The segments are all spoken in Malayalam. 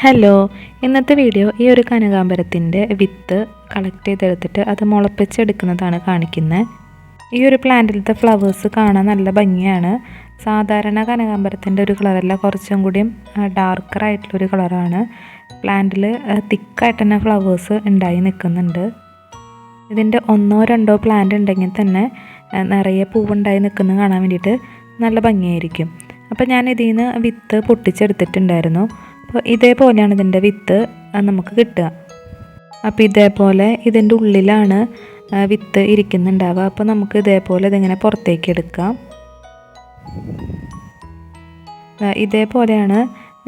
ഹലോ ഇന്നത്തെ വീഡിയോ ഈ ഒരു കനകാമ്പരത്തിന്റെ വിത്ത് കളക്ട് ചെയ്തെടുത്തിട്ട് അത് മുളപ്പിച്ചെടുക്കുന്നതാണ് കാണിക്കുന്നത് ഈ ഒരു പ്ലാന്റിലത്തെ ഫ്ലവേഴ്സ് കാണാൻ നല്ല ഭംഗിയാണ്. സാധാരണ കനകാമ്പരത്തിന്റെ ഒരു കളറല്ല കുറച്ചും കൂടിയും ഡാർക്കറായിട്ടുള്ളൊരു കളറാണ് പ്ലാന്റിൽ തിക്കായിട്ട് തന്നെ ഫ്ലവേഴ്സ് ഉണ്ടായി നിൽക്കുന്നുണ്ട്. ഇതിന്റെ ഒന്നോ രണ്ടോ പ്ലാന്റ് ഉണ്ടെങ്കിൽ തന്നെ നിറയെ പൂവുണ്ടായി നിൽക്കുന്നത് കാണാൻ വേണ്ടിയിട്ട് നല്ല ഭംഗിയായിരിക്കും. അപ്പോൾ ഞാൻ ഇതിൽ നിന്ന് വിത്ത് പൊട്ടിച്ചെടുത്തിട്ടുണ്ടായിരുന്നു. അപ്പോൾ ഇതേപോലെയാണ് ഇതിന്റെ വിത്ത് നമുക്ക് കിട്ടുക. അപ്പോൾ ഇതേപോലെ ഇതിന്റെ ഉള്ളിലാണ് വിത്ത് ഇരിക്കുന്നുണ്ടാവുക. അപ്പോൾ നമുക്ക് ഇതേപോലെ ഇതിങ്ങനെ പുറത്തേക്ക് എടുക്കാം. ഇതേപോലെയാണ്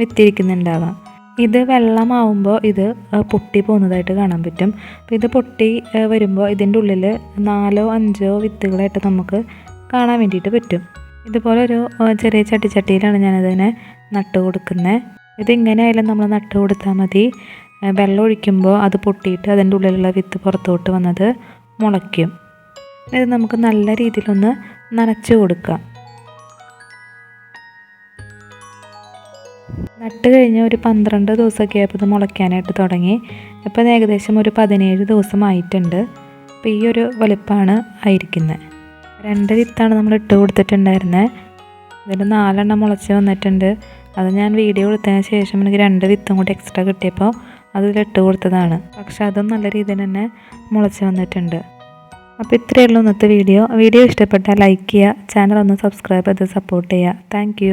വിത്തിരിക്കുന്നുണ്ടാവുക ഇത് വെള്ളമാവുമ്പോൾ ഇത് പൊട്ടി പോകുന്നതായിട്ട് കാണാൻ പറ്റും. അപ്പോൾ ഇത് പൊട്ടി വരുമ്പോൾ ഇതിന്റെ ഉള്ളിൽ നാലോ അഞ്ചോ വിത്തുകളായിട്ട് നമുക്ക് കാണാൻ വേണ്ടിയിട്ട് പറ്റും. ഇതുപോലെ ഒരു ചെറിയ ചട്ടിച്ചട്ടിയിലാണ് ഞാനതിനെ നട്ട് കൊടുക്കുന്നത് ഇതിങ്ങനെ ആയാലും നമ്മൾ നട്ട് കൊടുത്താൽ മതി. വെള്ളം ഒഴിക്കുമ്പോൾ അത് പൊട്ടിയിട്ട് അതിന്റെ ഉള്ളിലുള്ള വിത്ത് പുറത്തോട്ട് വന്നത് മുളയ്ക്കും. ഇത് നമുക്ക് നല്ല രീതിയിലൊന്ന് നനച്ച് കൊടുക്കാം. നട്ട് കഴിഞ്ഞ് ഒരു പന്ത്രണ്ട് ദിവസമൊക്കെ ആയപ്പോൾ ഇത് മുളയ്ക്കാനായിട്ട് തുടങ്ങി. ഇപ്പോൾ ഏകദേശം ഒരു പതിനേഴ് ദിവസമായിട്ടുണ്ട്. അപ്പോൾ ഈ ഒരു വലുപ്പമാണ് ആയിരിക്കുന്നത് രണ്ട് വിത്താണ് നമ്മൾ ഇട്ട് കൊടുത്തിട്ടുണ്ടായിരുന്നത് ഇതിൽ നാലെണ്ണം മുളച്ച് വന്നിട്ടുണ്ട്. അത് ഞാൻ വീഡിയോ എടുത്തതിന് ശേഷം എനിക്ക് രണ്ട് വിത്തും കൂടി എക്സ്ട്രാ കിട്ടിയപ്പോൾ അതിലിട്ട് കൊടുത്തതാണ്. പക്ഷെ അതും നല്ല രീതിയിൽ തന്നെ മുളച്ച് വന്നിട്ടുണ്ട്. അപ്പോൾ ഇത്രയേ ഉള്ളൂ ഇന്നത്തെ വീഡിയോ വീഡിയോ ഇഷ്ടപ്പെട്ടാൽ ലൈക്ക് ചെയ്യുക ചാനൽ ഒന്ന് സബ്സ്ക്രൈബ് ചെയ്ത് സപ്പോർട്ട് ചെയ്യുക. താങ്ക്